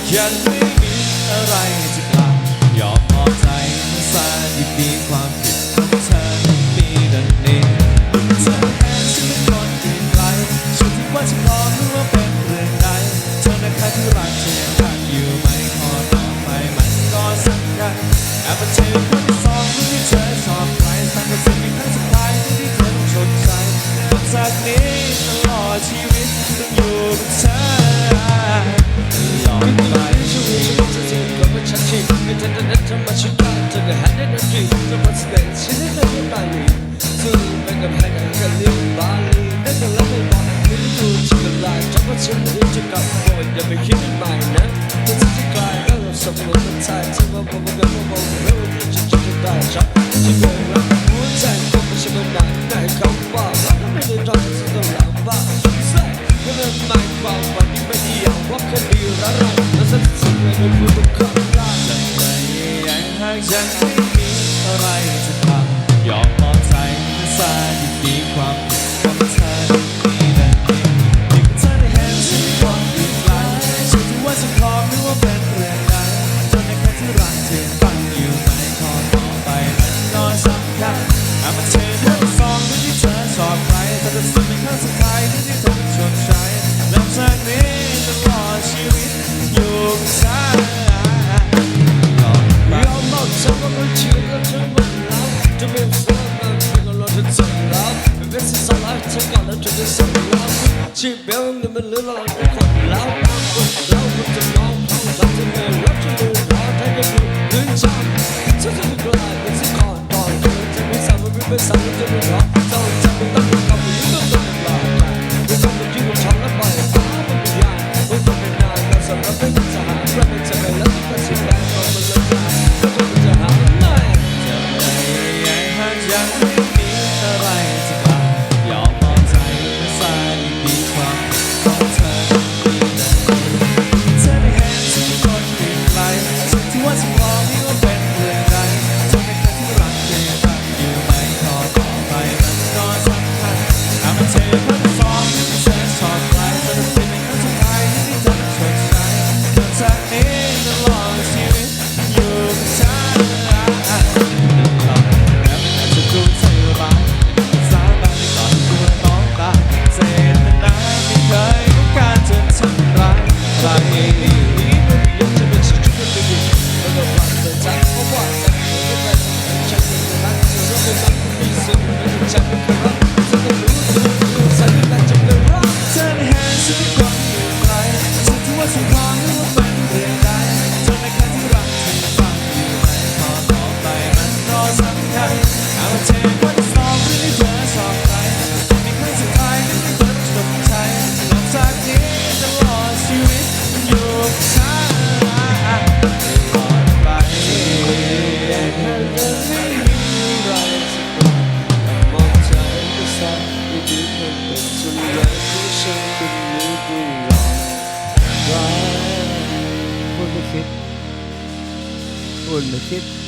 can't leave me right เป็นชิ้นเล็กๆตายมีซึ่งเป็นกำแพงกันกันลิบบาลีได้แต่ละไม่บอกไม่ได้ดูจิตกลยจับว่าฉันรู้จกลับโดอย่าไปคิดใม่นะแต่ที่ที่กลายก็เราสมรสชายที่ว่าผมกับผมผมเรื่องที่จะจะได้ชับที่ผมรักหัวใจก็ไม่ใช่มันหนักแต่คำว่ารักไม่ได้ทำให้ต้องลำบากใช่ก็หมายความว่านี่ไม่ดีอย่างว่าแค่ระไและฉันสุดเลยไม่พูดกับรแต่ใจยังหากฉันไม่มีอะไร 别让你们累了，别困了。Full the ship. Full the ship.